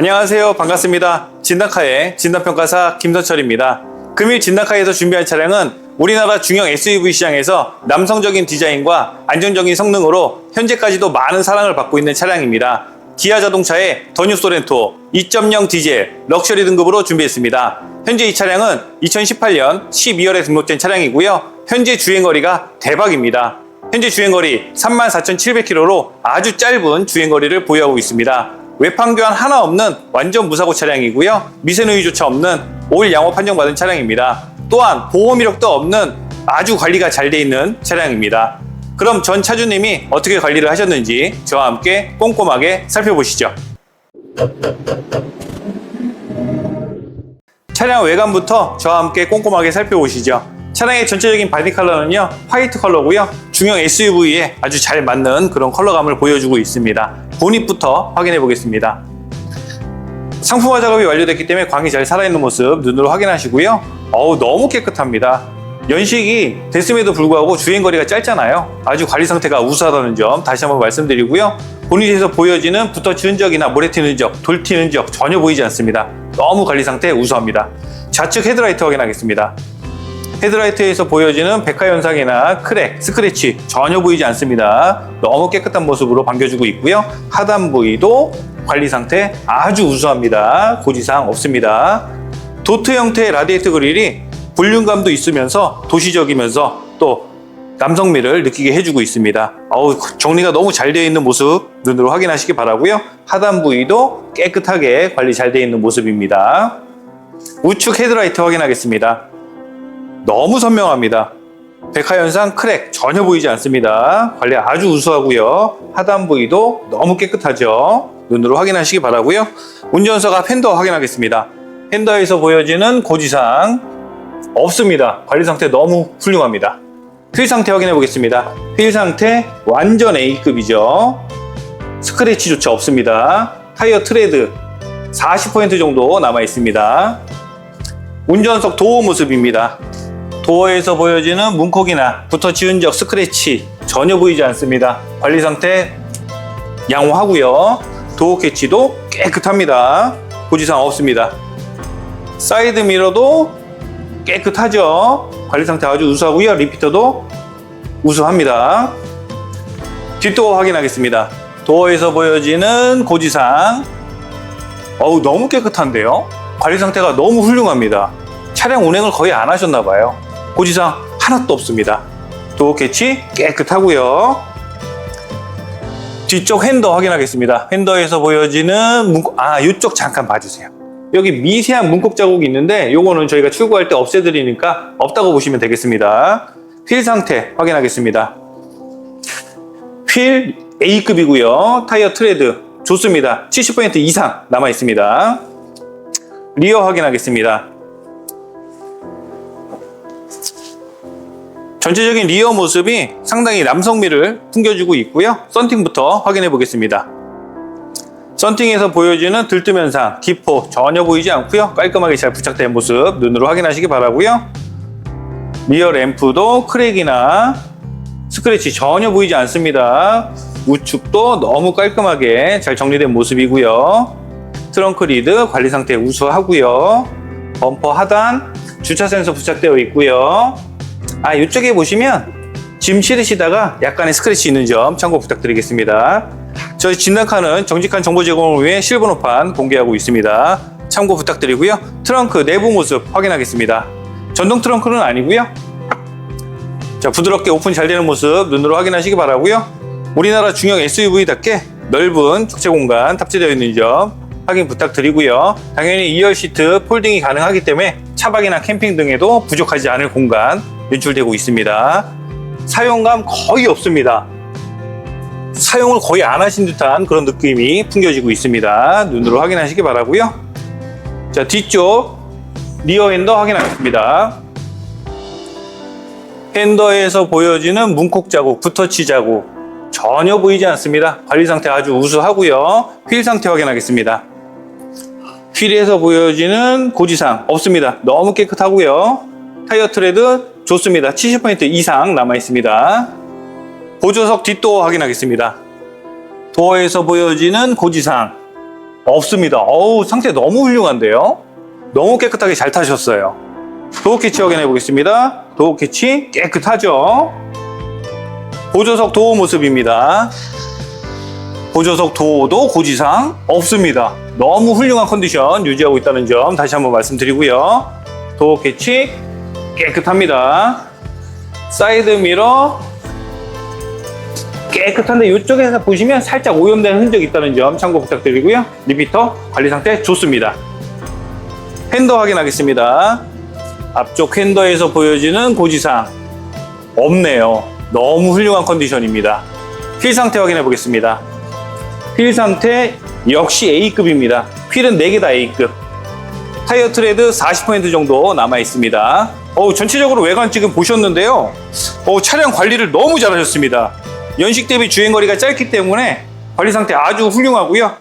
안녕하세요. 반갑습니다. 진단카의 진단평가사 김선철입니다. 금일 진단카에서 준비한 차량은 우리나라 중형 SUV 시장에서 남성적인 디자인과 안정적인 성능으로 현재까지도 많은 사랑을 받고 있는 차량입니다. 기아 자동차의 더뉴 소렌토 2.0 디젤 럭셔리 등급으로 준비했습니다. 현재 이 차량은 2018년 12월에 등록된 차량이고요. 현재 주행거리가 대박입니다. 현재 주행거리 34,700km로 아주 짧은 주행거리를 보유하고 있습니다. 외판 교환 하나 없는 완전 무사고 차량이고요. 미세누이조차 없는 오일 양호 판정받은 차량입니다. 또한 보험 이력도 없는 아주 관리가 잘 돼 있는 차량입니다. 그럼 전 차주님이 어떻게 관리를 하셨는지 저와 함께 꼼꼼하게 살펴보시죠. 차량 외관부터 저와 함께 꼼꼼하게 살펴보시죠. 차량의 전체적인 바디 컬러는요 화이트 컬러고요 중형 SUV에 아주 잘 맞는 그런 컬러감을 보여주고 있습니다 보닛부터 확인해 보겠습니다. 상품화 작업이 완료됐기 때문에 광이 잘 살아있는 모습 눈으로 확인하시고요. 어우 너무 깨끗합니다. 연식이 됐음에도 불구하고 주행거리가 짧잖아요. 아주 관리 상태가 우수하다는 점 다시 한번 말씀드리고요. 보닛에서 보여지는 붓터치 흔적이나 모래 튀는 흔적, 돌 튀는 흔적 전혀 보이지 않습니다. 너무 관리 상태 우수합니다. 좌측 헤드라이트 확인하겠습니다 헤드라이트에서 보여지는 백화 현상이나 크랙, 스크래치 전혀 보이지 않습니다. 너무 깨끗한 모습으로 반겨주고 있고요. 하단 부위도 관리 상태 아주 우수합니다. 고지사항 없습니다. 도트 형태의 라디에이터 그릴이 볼륨감도 있으면서 도시적이면서 또 남성미를 느끼게 해주고 있습니다. 어우, 정리가 너무 잘 되어 있는 모습 눈으로 확인하시기 바라고요. 하단 부위도 깨끗하게 관리 잘 되어 있는 모습입니다. 우측 헤드라이트 확인하겠습니다. 너무 선명합니다. 백화현상 크랙 전혀 보이지 않습니다. 관리 아주 우수하고요. 하단 부위도 너무 깨끗하죠. 눈으로 확인하시기 바라고요. 운전석앞 핸더 확인하겠습니다. 핸더에서 보여지는 고지상 없습니다. 관리 상태 너무 훌륭합니다. 휠 상태 확인해 보겠습니다. 휠 상태 완전 A급이죠. 스크래치조차 없습니다. 타이어 트레드 40% 정도 남아 있습니다. 운전석 도어 모습입니다. 도어에서 보여지는 문콕이나 붙어 지은 적 스크래치 전혀 보이지 않습니다. 관리 상태 양호하고요. 도어 캐치도 깨끗합니다. 고지사항 없습니다. 사이드 미러도 깨끗하죠. 관리 상태 아주 우수하고요. 리피터도 우수합니다. 뒷도어 확인하겠습니다. 도어에서 보여지는 고지사항 어우 너무 깨끗한데요. 관리 상태가 너무 훌륭합니다. 차량 운행을 거의 안 하셨나 봐요. 고지사항 하나도 없습니다. 도어 캐치 깨끗하고요. 뒤쪽 핸더 확인하겠습니다. 핸더에서 보여지는 문콕, 아, 이쪽 잠깐 봐주세요. 여기 미세한 문콕 자국이 있는데 요거는 저희가 출고할 때 없애드리니까 없다고 보시면 되겠습니다. 휠 상태 확인하겠습니다. 휠 A급이고요. 타이어 트레드 좋습니다. 70% 이상 남아 있습니다. 리어 확인하겠습니다. 전체적인 리어 모습이 상당히 남성미를 풍겨주고 있고요. 썬팅부터 확인해 보겠습니다. 썬팅에서 보여지는 들뜸 현상, 기포 전혀 보이지 않고요. 깔끔하게 잘 부착된 모습 눈으로 확인하시기 바라고요. 리어 램프도 크랙이나 스크래치 전혀 보이지 않습니다. 우측도 너무 깔끔하게 잘 정리된 모습이고요. 트렁크 리드 관리 상태 우수하고요. 범퍼 하단 주차 센서 부착되어 있고요. 아 이쪽에 보시면 짐 실으시다가 약간의 스크래치 있는 점 참고 부탁드리겠습니다. 저희 진단카는 정직한 정보 제공을 위해 실버노판 공개하고 있습니다. 참고 부탁드리고요. 트렁크 내부 모습 확인하겠습니다. 전동 트렁크는 아니고요. 자 부드럽게 오픈 잘 되는 모습 눈으로 확인하시기 바라고요. 우리나라 중형 SUV답게 넓은 적재 공간 탑재되어 있는 점 확인 부탁드리고요. 당연히 2열 시트 폴딩이 가능하기 때문에 차박이나 캠핑 등에도 부족하지 않을 공간 연출되고 있습니다. 사용감 거의 없습니다. 사용을 거의 안 하신 듯한 그런 느낌이 풍겨지고 있습니다. 눈으로 확인하시기 바라고요. 자 뒤쪽 리어 핸더 확인하겠습니다. 핸더에서 보여지는 문콕 자국, 붓터치 자국 전혀 보이지 않습니다. 관리 상태 아주 우수하고요. 휠 상태 확인하겠습니다. 휠에서 보여지는 고지상 없습니다. 너무 깨끗하고요. 타이어 트레드 좋습니다. 70% 이상 남아 있습니다. 보조석 뒷도어 확인하겠습니다. 도어에서 보여지는 고지상 없습니다. 어우, 상태 너무 훌륭한데요? 너무 깨끗하게 잘 타셨어요. 도어 캐치 확인해 보겠습니다. 도어 캐치 깨끗하죠? 보조석 도어 모습입니다. 보조석 도어도 고지상 없습니다. 너무 훌륭한 컨디션 유지하고 있다는 점 다시 한번 말씀드리고요. 도어 캐치 깨끗합니다. 사이드 미러 깨끗한데 이쪽에서 보시면 살짝 오염된 흔적이 있다는 점 참고 부탁드리고요. 리피터 관리 상태 좋습니다. 핸더 확인하겠습니다. 앞쪽 핸더에서 보여지는 고지상 없네요. 너무 훌륭한 컨디션입니다. 휠 상태 확인해 보겠습니다. 휠 상태 역시 A급입니다. 휠은 4개 다 A급. 타이어 트레드 40% 정도 남아 있습니다. 어우, 전체적으로 외관 지금 보셨는데요. 어우, 차량 관리를 너무 잘하셨습니다. 연식 대비 주행 거리가 짧기 때문에 관리 상태 아주 훌륭하고요.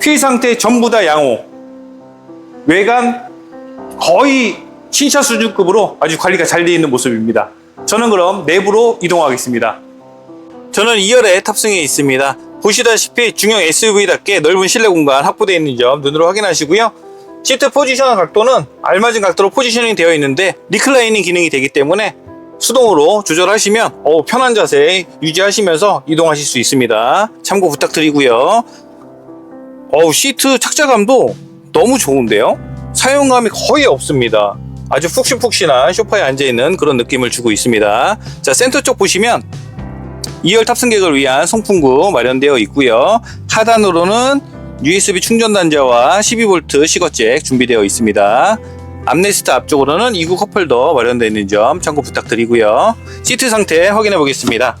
휠 상태 전부 다 양호. 외관 거의 신차 수준급으로 아주 관리가 잘 되어 있는 모습입니다. 저는 그럼 내부로 이동하겠습니다. 저는 2열에 탑승해 있습니다. 보시다시피 중형 SUV답게 넓은 실내 공간 확보되어 있는 점 눈으로 확인하시고요. 시트 포지션 각도는 알맞은 각도로 포지셔닝 되어 있는데 리클라이닝 기능이 되기 때문에 수동으로 조절하시면 어, 편한 자세 유지하시면서 이동하실 수 있습니다. 참고 부탁드리고요. 어우, 시트 착자감도 너무 좋은데요? 사용감이 거의 없습니다. 아주 푹신푹신한 소파에 앉아있는 그런 느낌을 주고 있습니다. 자, 센터 쪽 보시면 2열 탑승객을 위한 송풍구 마련되어 있고요. 하단으로는 USB 충전 단자와 12V 시거잭 준비되어 있습니다. 암레스트 앞쪽으로는 2구 컵홀더 마련되어 있는 점 참고 부탁드리고요. 시트 상태 확인해 보겠습니다.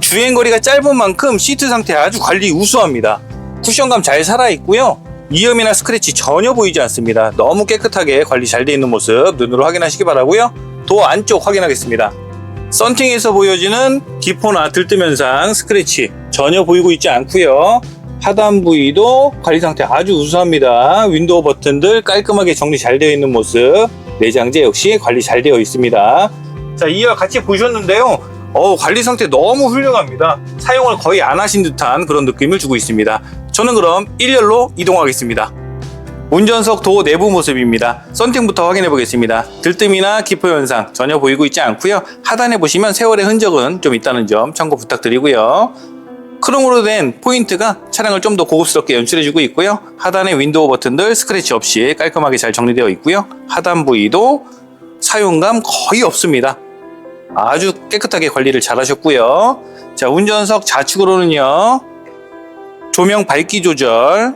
주행 거리가 짧은 만큼 시트 상태 아주 관리 우수합니다. 쿠션감 잘 살아있고요. 이염이나 스크래치 전혀 보이지 않습니다. 너무 깨끗하게 관리 잘 되어 있는 모습 눈으로 확인하시기 바라고요. 도어 안쪽 확인하겠습니다. 썬팅에서 보여지는 기포나 들뜸 현상 스크래치 전혀 보이고 있지 않고요. 하단 부위도 관리 상태 아주 우수합니다. 윈도우 버튼들 깔끔하게 정리 잘 되어 있는 모습. 내장재 역시 관리 잘 되어 있습니다. 자, 2열 같이 보셨는데요. 어, 관리 상태 너무 훌륭합니다. 사용을 거의 안 하신 듯한 그런 느낌을 주고 있습니다. 저는 그럼 1열로 이동하겠습니다. 운전석 도어 내부 모습입니다. 썬팅부터 확인해 보겠습니다. 들뜸이나 기포 현상 전혀 보이고 있지 않고요. 하단에 보시면 세월의 흔적은 좀 있다는 점 참고 부탁드리고요. 크롬으로 된 포인트가 차량을 좀 더 고급스럽게 연출해주고 있고요. 하단의 윈도우 버튼들 스크래치 없이 깔끔하게 잘 정리되어 있고요. 하단 부위도 사용감 거의 없습니다. 아주 깨끗하게 관리를 잘 하셨고요. 자, 운전석 좌측으로는요. 조명 밝기 조절,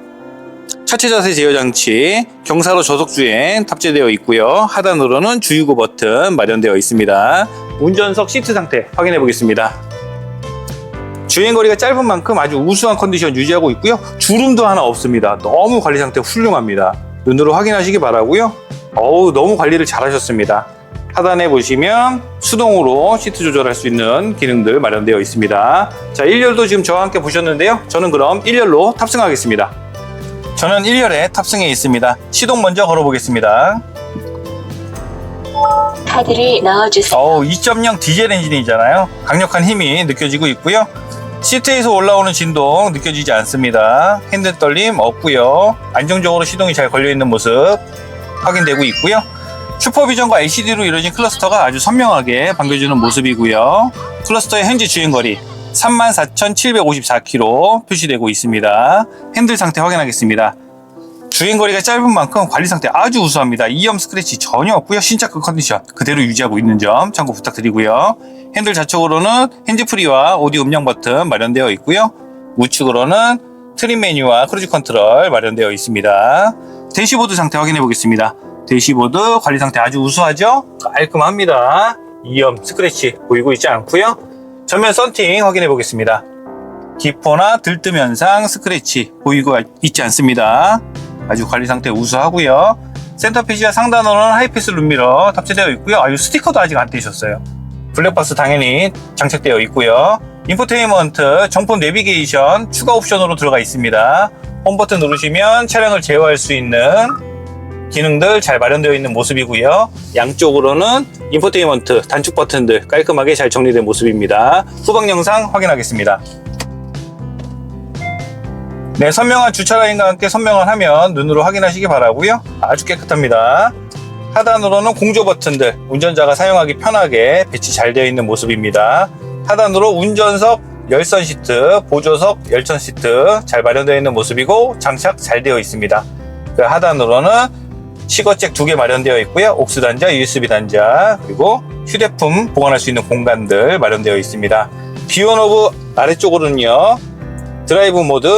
차체 자세 제어 장치, 경사로 저속 주행 탑재되어 있고요. 하단으로는 주유구 버튼 마련되어 있습니다. 운전석 시트 상태 확인해 보겠습니다. 주행 거리가 짧은 만큼 아주 우수한 컨디션 유지하고 있고요. 주름도 하나 없습니다. 너무 관리 상태 훌륭합니다. 눈으로 확인하시기 바라고요. 어우, 너무 관리를 잘 하셨습니다. 하단에 보시면 수동으로 시트 조절할 수 있는 기능들 마련되어 있습니다. 자, 1열도 지금 저와 함께 보셨는데요. 저는 그럼 1열로 탑승하겠습니다. 저는 1열에 탑승해 있습니다. 시동 먼저 걸어보겠습니다. 카드를 넣어주세요. 어우, 2.0 디젤 엔진이잖아요. 강력한 힘이 느껴지고 있고요. 시트에서 올라오는 진동 느껴지지 않습니다. 핸들 떨림 없고요. 안정적으로 시동이 잘 걸려있는 모습 확인되고 있고요. 슈퍼비전과 LCD로 이루어진 클러스터가 아주 선명하게 반겨주는 모습이고요. 클러스터의 현재 주행거리 34,754km 표시되고 있습니다. 핸들 상태 확인하겠습니다. 주행거리가 짧은 만큼 관리 상태 아주 우수합니다. 이염 스크래치 전혀 없고요. 신차급 컨디션 그대로 유지하고 있는 점 참고 부탁드리고요. 핸들 좌측으로는 핸즈프리와 오디오 음량 버튼 마련되어 있고요. 우측으로는 트림 메뉴와 크루즈 컨트롤 마련되어 있습니다. 대시보드 상태 확인해 보겠습니다. 대시보드 관리 상태 아주 우수하죠? 깔끔합니다. 이염 스크래치 보이고 있지 않고요. 전면 썬팅 확인해 보겠습니다. 기포나 들뜸 현상 스크래치 보이고 있지 않습니다. 아주 관리 상태 우수하고요. 센터페시아 상단으로는 하이패스 룸미러 탑재되어 있고요. 아유 스티커도 아직 안 떼셨어요. 블랙박스 당연히 장착되어 있고요. 인포테인먼트, 정품 내비게이션 추가 옵션으로 들어가 있습니다. 홈 버튼 누르시면 차량을 제어할 수 있는 기능들 잘 마련되어 있는 모습이고요. 양쪽으로는 인포테인먼트 단축 버튼들 깔끔하게 잘 정리된 모습입니다. 후방 영상 확인하겠습니다. 네, 선명한 주차 라인과 함께 선명한 화면 눈으로 확인하시기 바라고요. 아주 깨끗합니다. 하단으로는 공조 버튼들 운전자가 사용하기 편하게 배치 잘 되어 있는 모습입니다. 하단으로 운전석 열선 시트, 보조석 열선 시트 잘 마련되어 있는 모습이고 장착 잘 되어 있습니다. 그 하단으로는 시거잭 두 개 마련되어 있고요. 옥스 단자, USB 단자, 그리고 휴대폰 보관할 수 있는 공간들 마련되어 있습니다. 비온 오브 아래쪽으로는요. 드라이브 모드,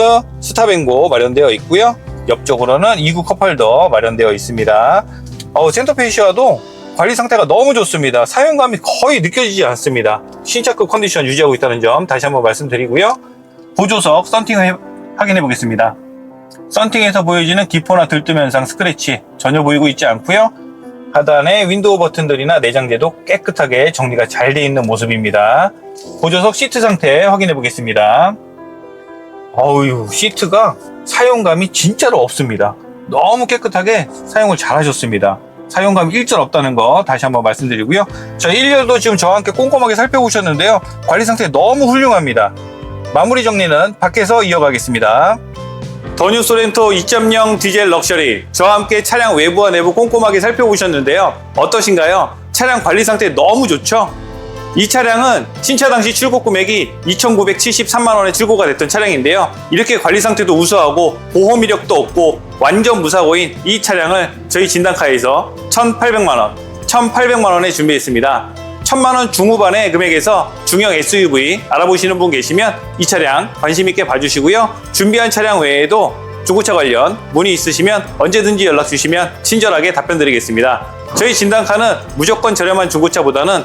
스탑앤고 마련되어 있고요. 옆쪽으로는 2구 컵홀더 마련되어 있습니다. 어, 센터페시아도 관리 상태가 너무 좋습니다. 사용감이 거의 느껴지지 않습니다. 신차급 컨디션 유지하고 있다는 점 다시 한번 말씀드리고요. 보조석 썬팅을 해- 확인해 보겠습니다. 썬팅에서 보여지는 기포나 들뜸 현상 스크래치 전혀 보이고 있지 않고요. 하단에 윈도우 버튼들이나 내장재도 깨끗하게 정리가 잘 되어 있는 모습입니다. 보조석 시트 상태 확인해 보겠습니다. 어유 시트가 사용감이 진짜로 없습니다. 너무 깨끗하게 사용을 잘 하셨습니다. 사용감이 일절 없다는 거 다시 한번 말씀드리고요. 저 1년도 지금 저와 함께 꼼꼼하게 살펴보셨는데요. 관리 상태 너무 훌륭합니다. 마무리 정리는 밖에서 이어가겠습니다. 더뉴 소렌토 2.0 디젤 럭셔리 저와 함께 차량 외부와 내부 꼼꼼하게 살펴보셨는데요. 어떠신가요? 차량 관리 상태 너무 좋죠? 이 차량은 신차 당시 출고 금액이 2,973만 원에 출고가 됐던 차량인데요. 이렇게 관리 상태도 우수하고 보험 이력도 없고 완전 무사고인 이 차량을 저희 진단카에서 1,800만 원, 1,800만 원에 준비했습니다. 1,000만 원 중후반의 금액에서 중형 SUV 알아보시는 분 계시면 이 차량 관심 있게 봐주시고요. 준비한 차량 외에도 중고차 관련 문의 있으시면 언제든지 연락 주시면 친절하게 답변 드리겠습니다. 저희 진단카는 무조건 저렴한 중고차보다는